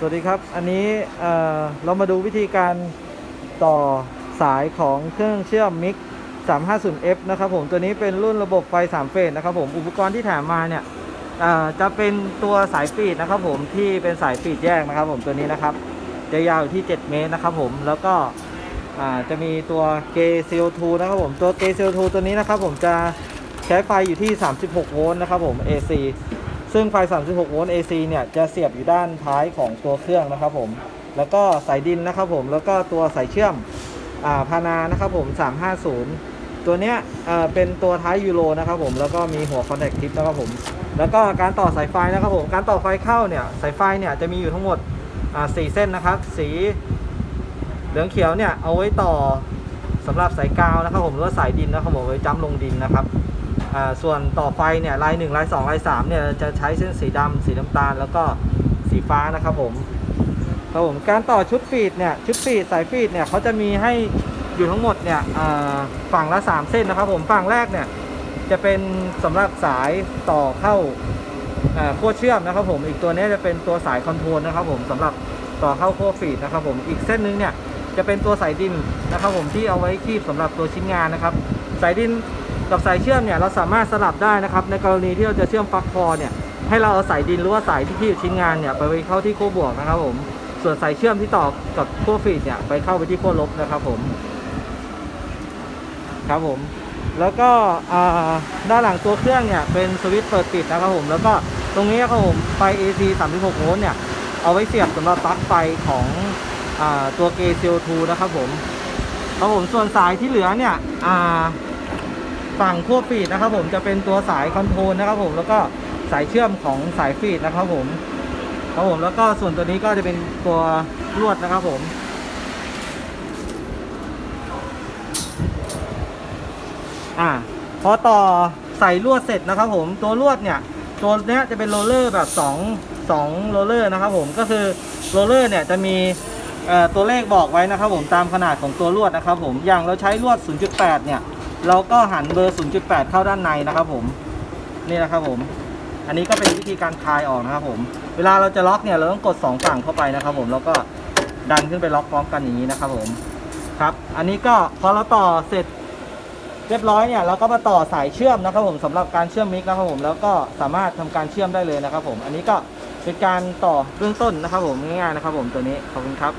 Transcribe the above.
สวัสดีครับ อันนี้เเรามาดูวิธีการต่อสายของเครื่องเชื่อมมิก 350F นะครับผมตัวนี้เป็นรุ่นระบบไฟ 3 เฟสนะครับผมอุปกรณ์ที่แถมมาเนี่ยจะเป็นตัวสายฟีดนะครับผมที่เป็นสายฟีดแยกนะครับผมตัวนี้นะครับ จะยาวอยู่ที่ 7 เมตรนะครับผมแล้วก็จะมีตัวเก CO2 นะครับผมตัวเก CO2 ตัวนี้นะครับผมจะใช้ไฟอยู่ที่ 36 โวลต์นะครับผม AC ซึ่งไฟ 36 โวลต์ AC เนี่ยจะเสียบอยู่ด้านท้ายของตัวเครื่องนะครับผม แล้วก็สายดินนะครับผม แล้วก็ตัวสายเชื่อมอ่าพานานะครับผม 350 ตัวเนี้ยเอ่อเป็นตัวท้ายยูโรนะครับผม แล้วก็มีหัวคอนแทคทิปนะครับผม แล้วก็การต่อสายไฟนะครับผม การต่อไฟเข้าเนี่ยสายไฟเนี่ยจะมีอยู่ทั้งหมดอ่าสี่เส้นนะครับ สีเหลืองเขียวเนี่ยเอาไว้ต่อสำหรับสายกาวนะครับผมหรือว่าสายดินนะครับผมเอาไว้จ้ำลงดินนะครับ ส่วนต่อไฟเนี่ยลาย1ลาย2ลาย3เนี่ยจะใช้เส้นสีดำสีน้ำตาล แล้วก็สีฟ้านะครับผมครับผมการต่อชุดฟีดเนี่ยชุดฟีดสายฟีดเนี่ยเขาจะมีให้อยู่ทั้งหมดเนี่ยฝั่งละ 3 เส้นนะครับผมฝั่งแรกเนี่ยจะเป็นสำหรับสายต่อเข้าขั้วเชื่อมนะครับผมอีกตัวนี้จะเป็นตัวสายคอนโทรลนะครับผมสำหรับต่อเข้าขั้วฟีดนะครับผมอีกเส้นหนึงเนี่ยจะเป็นตัวสายดินนะครับผมที่เอาไว้คีบสำหรับตัวชิ้นงานนะครับ สายดิน กับสายเชื่อมเนี่ยเราสามารถสลับได้นะครับ ในกรณีที่เราจะเชื่อมปลั๊กคอเนี่ยให้เราเอาสายดินหรือว่าสายที่ที่อยู่ชิ้นงานเนี่ยไปไว้เข้าที่ขั้วบวกนะครับผมส่วนสายเชื่อมที่ต่อกับขั้วฟีดเนี่ยไปเข้าไปที่ขั้วลบนะครับผมครับผม แล้วก็อ่าด้านหลังตัวเครื่องเนี่ยเป็นสวิตช์เปิดปิดนะครับผม แล้วก็ตรงนี้ครับผมไฟ AC 36โวลต์เนี่ยเอาไว้เสียบสำหรับปลั๊กไฟของอาตัวเก CO2 นะครับผมครับผมส่วนสายที่เหลือเนี่ยอ่า ฝั่งขั้วฟีดนะครับผมจะเป็นตัวสายคอนโทรลนะครับผมแล้วก็สายเชื่อมของสายฟีดนะครับผมครับผมแล้วก็ส่วนตัวนี้ก็จะเป็นตัวลวดนะครับผมอ่าพอต่อใส่ลวดเสร็จนะครับผมตัวลวดเนี่ยตัวเนี้ยจะเป็นโรลเลอร์แบบ2 2โรลเลอร์นะครับผมก็คือโรลเลอร์เนี่ยจะมีตัวเลขบอกไว้นะครับผมตามขนาดของตัวลวดนะครับผมอย่างเราใช้ลวด 0.8 เนี่ย เราก็หันเบอร์ 0.8 เข้าด้านในนะครับผมนี่นะครับผม อันนี้ก็เป็นวิธีการคลายออกนะครับผม เวลาเราจะล็อกเนี่ยเราต้องกด 2 ฝั่งเข้าไปนะครับผมแล้วก็ดันขึ้นไปล็อกพร้อมกันอย่างนี้นะครับผมครับ อันนี้ก็พอเราต่อเสร็จเรียบร้อยเนี่ยเราก็มาต่อสายเชื่อมนะครับผมสำหรับการเชื่อมมิกนะครับผมแล้วก็สามารถทำการเชื่อมได้เลยนะครับผม อันนี้ก็เป็นการต่อเบื้องต้นนะครับผมง่ายๆนะครับผมตัวนี้ขอบคุณครับ